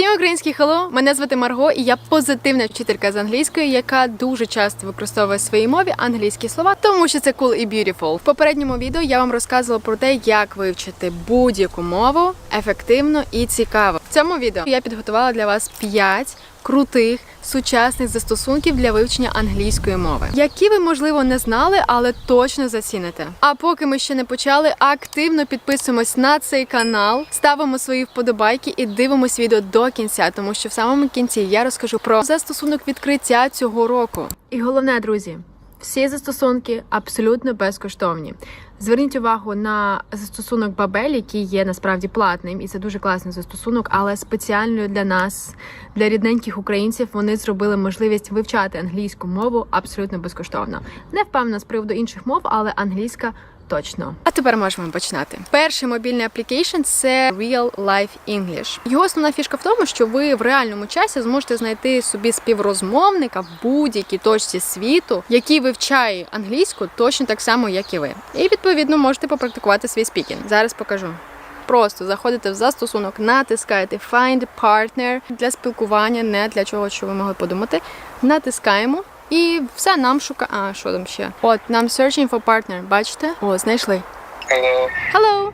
Всім український хелло! Мене звати Марго, і я позитивна вчителька з англійської, яка дуже часто використовує в своїй мові англійські слова, тому що це cool і beautiful. В попередньому відео я вам розказувала про те, як вивчити будь-яку мову ефективно і цікаво. В цьому відео я підготувала для вас 5 крутих сучасних застосунків для вивчення англійської мови, які ви можливо не знали, але точно заціните. А поки ми ще не почали, активно підписуємось на цей канал, ставимо свої вподобайки і дивимось відео до кінця, тому що в самому кінці я розкажу про застосунок відкриття цього року. І головне, друзі. Всі застосунки абсолютно безкоштовні. Зверніть увагу на застосунок Бабель, який є насправді платним, і це дуже класний застосунок, але спеціально для нас, для рідненьких українців, вони зробили можливість вивчати англійську мову абсолютно безкоштовно. Не впевнена з приводу інших мов, але англійська точно. А тепер можемо починати. Перший мобільний аплікейшн це Real Life English. Його основна фішка в тому, що ви в реальному часі зможете знайти собі співрозмовника в будь-якій точці світу, який вивчає англійську точно так само, як і ви. І відповідно можете попрактикувати свій спікінг. Зараз покажу. Просто заходите в застосунок, натискаєте Find Partner для спілкування, не для чого, що ви могли подумати. Натискаємо. І все нам шукає. А, що там ще? От, нам searching for partner. Бачите? О, знайшли. Hello. Hello.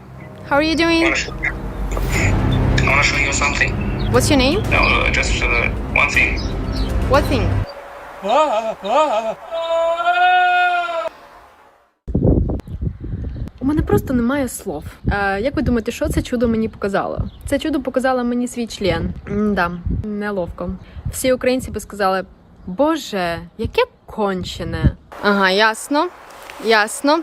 How are you doing? I want to show you something. What's your name? No, uh, just uh, one thing. What thing? У мене просто немає слов. Е, як ви думаєте, що це чудо мені показало? Це чудо показало мені свій член. Да, неловко. Всі українці би сказали: Боже, яке кончене. Ага, ясно. Ясно.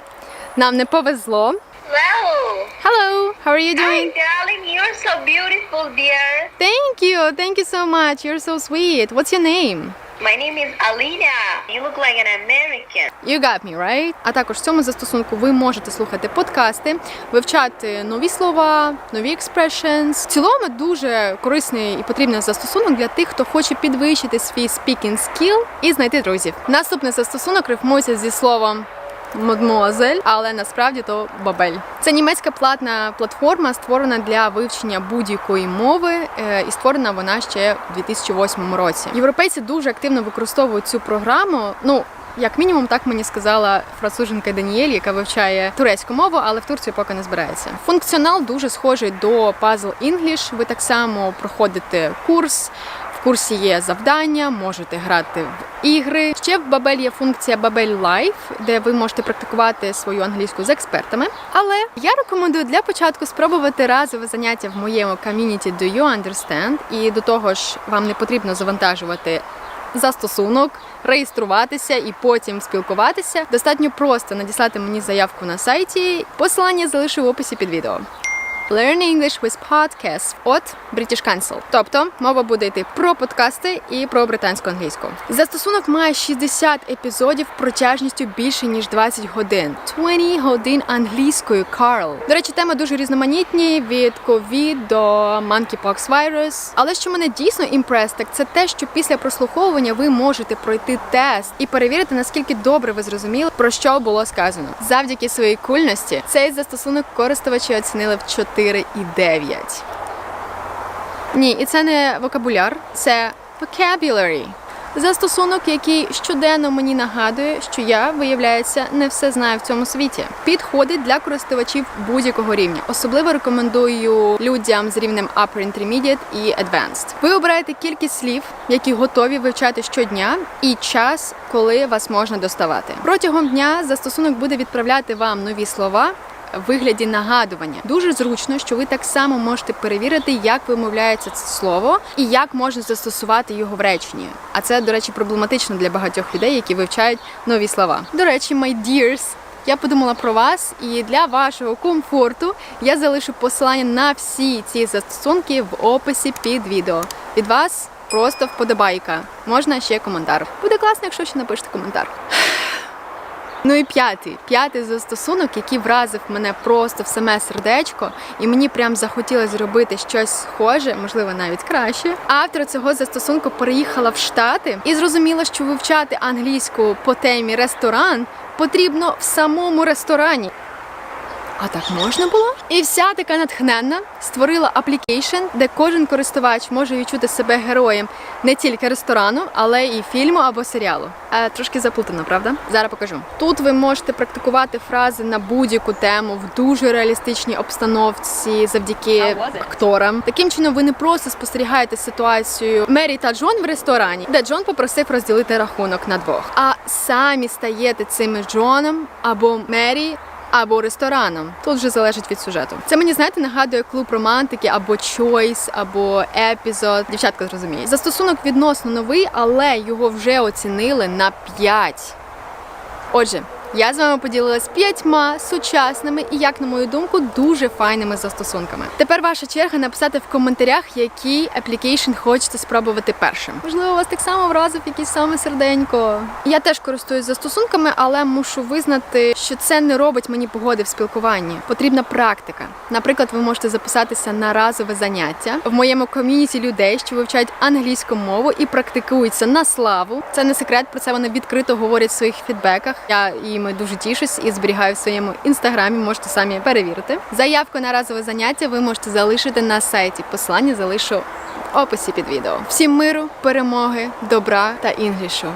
Нам не повезло. Hello. Hello, how are you doing? Hi, darling. You're so beautiful, dear. Thank you, thank you so much. You're so sweet. What's your name? My name is Alina. You look like an American. You got me, right? А також в цьому застосунку ви можете слухати подкасти, вивчати нові слова, нові expressions. В цілому дуже корисний і потрібний застосунок для тих, хто хоче підвищити свій speaking skill і знайти друзів. Наступний застосунок рифмується зі словом Мадмуазель, але насправді то бабель. Це німецька платна платформа, створена для вивчення будь-якої мови, е, і створена вона ще в 2008 році. Європейці дуже активно використовують цю програму. Ну як мінімум, так мені сказала француженка Даніель, яка вивчає турецьку мову, але в Турцію поки не збирається. Функціонал дуже схожий до Puzzle English. Ви так само проходите курс. Курсі є завдання, можете грати в ігри. Ще в Бабель є функція Бабель Live, де ви можете практикувати свою англійську з експертами. Але я рекомендую для початку спробувати разове заняття в моєму ком'юніті Do You Understand? І до того ж, вам не потрібно завантажувати застосунок, реєструватися і потім спілкуватися. Достатньо просто надіслати мені заявку на сайті. Посилання залишу в описі під відео. Learn English with Podcasts от British Council. Тобто мова буде йти про подкасти і про британську англійську. Застосунок має 60 епізодів протяжністю більше ніж 20 годин. 20 годин англійською Карл. До речі, теми дуже різноманітні від COVID до monkeypox virus. Але що мене дійсно імпрес, так це те, що після прослуховування ви можете пройти тест і перевірити, наскільки добре ви зрозуміли, про що було сказано. Завдяки своїй кульності цей застосунок користувачі оцінили в 4,9. Ні, і це не вокабуляр, це vocabulary. Застосунок, який щоденно мені нагадує, що я, виявляється, не все знаю в цьому світі. Підходить для користувачів будь-якого рівня. Особливо рекомендую людям з рівнем Upper Intermediate і Advanced. Ви обираєте кількість слів, які готові вивчати щодня, і час, коли вас можна доставати. Протягом дня застосунок буде відправляти вам нові слова вигляді нагадування. Дуже зручно, що ви так само можете перевірити, як вимовляється це слово і як можна застосувати його в реченні. А це, до речі, проблематично для багатьох людей, які вивчають нові слова. До речі, my dears, я подумала про вас, і для вашого комфорту я залишу посилання на всі ці застосунки в описі під відео. Від вас просто вподобайка. Можна ще коментар. Буде класно, якщо ще напишете коментар. Ну і п'ятий, п'ятий застосунок, який вразив мене просто в саме сердечко, і мені прям захотілося зробити щось схоже, можливо, навіть краще. Автор цього застосунку переїхала в Штати і зрозуміла, що вивчати англійську по темі ресторан потрібно в самому ресторані. А так можна було? І вся така натхненна створила аплікейшн, де кожен користувач може відчути себе героєм не тільки ресторану, але і фільму або серіалу. Е, трошки заплутано, правда? Зараз покажу. Тут ви можете практикувати фрази на будь-яку тему в дуже реалістичній обстановці завдяки акторам. Таким чином, ви не просто спостерігаєте ситуацію Мері та Джон в ресторані, де Джон попросив розділити рахунок на двох, а самі стаєте цими Джоном або Мері. Або рестораном тут вже залежить від сюжету. Це мені знаєте нагадує клуб романтики або Choice, або епізод. Дівчатка зрозуміє. Застосунок відносно новий, але його вже оцінили на 5. Отже, я з вами поділилась п'ятьма сучасними і, як на мою думку, дуже файними застосунками. Тепер ваша черга написати в коментарях, який аплікейшн хочете спробувати першим. Можливо, вас так само вразив якийсь саме серденько. Я теж користуюсь застосунками, але мушу визнати, що це не робить мені погоди в спілкуванні. Потрібна практика. Наприклад, ви можете записатися на разове заняття в моєму ком'юніті людей, що вивчають англійську мову і практикуються на славу. Це не секрет, про це вони відкрито говорять в своїх фідбеках. Я їм дуже тішусь і зберігаю в своєму інстаграмі. Можете самі перевірити. Заявку на разове заняття ви можете залишити на сайті. Посилання залишу в описі під відео. Всім миру, перемоги, добра та інглішу.